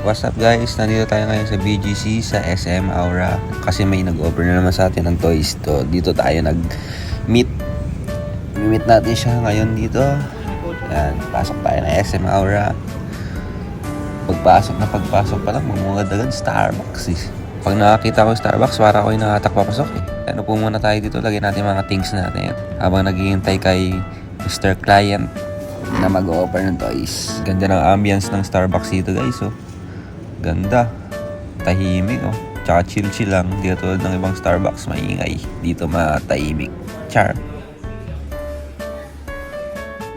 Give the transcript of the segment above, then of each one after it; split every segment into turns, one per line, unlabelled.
What's up guys? Nandito tayo ngayon sa BGC sa SM Aura kasi may nag-offer na naman sa atin ng toys to. Dito tayo nag-meet. Meet natin siya ngayon dito. Yan, pasok tayo ng SM Aura. Pagpasok na pagpasok pa lang, mamungad Starbucks eh. Pag nakakita ko Starbucks, para ko yung nakatakpa pasok eh. Ano po muna tayo dito, lagyan natin mga things natin. Habang naghihintay kay Mr. Client na mag-offer ng toys. Ganda ng ambience ng Starbucks dito guys oh. Ganda. Tahimik oh. Tsaka chill-chill lang. Di tulad ng ibang Starbucks maingay. Dito matahimik. Char.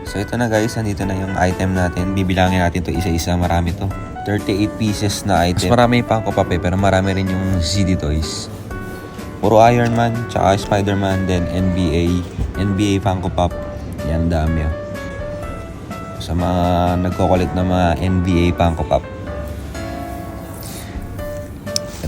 So ito na guys, nandito na yung item natin. Bibilangin natin to isa-isa. Marami to. 38 pieces na item. Mas marami pa ako pape, pero marami rin yung CD toys. Puro Iron Man, tsaka Spider-Man, then NBA. NBA Funko Pop. Yan, dami oh. Sa mga nagko-collect ng mga NBA Funko Pop.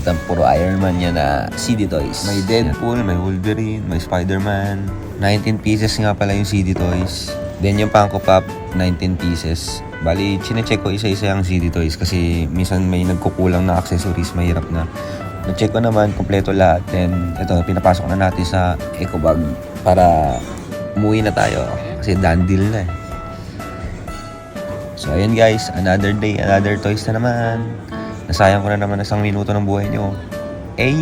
Ang puro Iron Man yan na CD toys. May Deadpool, may Wolverine, may Spider-Man. 19 pieces nga pala yung CD toys. Then yung Funko Pop, 19 pieces. Bali, chinecheck ko isa-isa yung CD toys kasi minsan may nagkukulang na accessories, mahirap na. Na-check ko naman, kompleto lahat. Then, ito, pinapasok na natin sa eco bag para umuwi na tayo. Kasi done deal na eh. So, ayun guys, another day, another toys na naman. Nasayang ko na naman isang minuto ng buhay nyo. Ay!